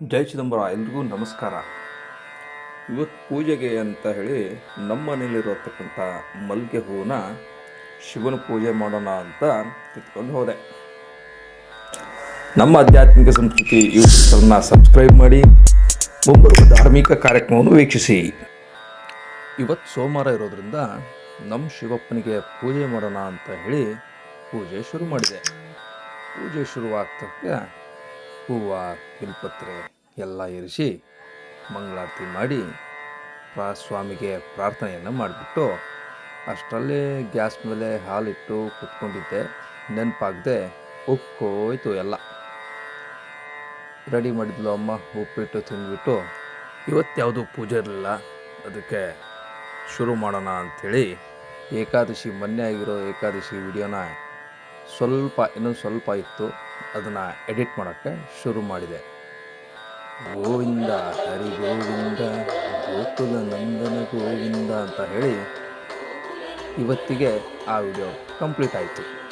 ಜೈ ಚಿದಂಬರ, ಎಲ್ರಿಗೂ ನಮಸ್ಕಾರ. ಇವತ್ತು ಪೂಜೆಗೆ ಅಂತ ಹೇಳಿ ನಮ್ಮ ಮನೇಲಿರತಕ್ಕಂಥ ಮಲ್ಲಿಗೆ ಹೂವನ್ನ ಶಿವನ ಪೂಜೆ ಮಾಡೋಣ ಅಂತ ಕಿತ್ಕೊಂಡು ಹೋದೆ. ನಮ್ಮ ಆಧ್ಯಾತ್ಮಿಕ ಸಂಸ್ಕೃತಿ ಯೂಟ್ಯೂಬ್ ಚಾನಲ್ನ ಸಬ್ಸ್ಕ್ರೈಬ್ ಮಾಡಿ, ಮುಂಬರುವ ಧಾರ್ಮಿಕ ಕಾರ್ಯಕ್ರಮವನ್ನು ವೀಕ್ಷಿಸಿ. ಇವತ್ತು ಸೋಮವಾರ ಇರೋದ್ರಿಂದ ನಮ್ಮ ಶಿವಪ್ಪನಿಗೆ ಪೂಜೆ ಮಾಡೋಣ ಅಂತ ಹೇಳಿ ಪೂಜೆ ಶುರು ಮಾಡಿದೆ. ಪೂಜೆ ಶುರುವಾಗ್ತಕ್ಕೆ ಹೂವು ಬಿಲ್ಪತ್ರೆ ಎಲ್ಲ ಇರಿಸಿ ಮಂಗಳಾರತಿ ಮಾಡಿ ಪ್ರಾ ಸ್ವಾಮಿಗೆ ಪ್ರಾರ್ಥನೆಯನ್ನು ಮಾಡಿಬಿಟ್ಟು ಅಷ್ಟರಲ್ಲೇ ಗ್ಯಾಸ್ ಮೇಲೆ ಹಾಲಿಟ್ಟು ಕುತ್ಕೊಂಡಿದ್ದೆ. ನೆನಪಾಗದೆ ಉಕ್ಕೋಯ್ತು ಎಲ್ಲ. ರೆಡಿ ಮಾಡಿದ್ಲು ಅಮ್ಮ, ಉಪ್ಪಿಟ್ಟು ತಿಂದ್ಬಿಟ್ಟು ಇವತ್ತು ಯಾವುದೂ ಪೂಜೆ ಇರಲಿಲ್ಲ. ಅದಕ್ಕೆ ಶುರು ಮಾಡೋಣ ಅಂಥೇಳಿ ಏಕಾದಶಿ ಮೊನ್ನೆ ಆಗಿರೋ ಏಕಾದಶಿ ವಿಡಿಯೋನ ಸ್ವಲ್ಪ, ಇನ್ನೊಂದು ಸ್ವಲ್ಪ ಇತ್ತು. ಅದನ್ನು ಎಡಿಟ್ ಮಾಡೋಕ್ಕೆ ಶುರು ಮಾಡಿದೆ. ಗೋವಿಂದ, ಹರಿ ಗೋವಿಂದ, ಗೋಕುಲ ನಂದನ ಗೋವಿಂದ ಅಂತ ಹೇಳಿ ಇವತ್ತಿಗೆ ಆ ವಿಡಿಯೋ ಕಂಪ್ಲೀಟ್ ಆಯಿತು.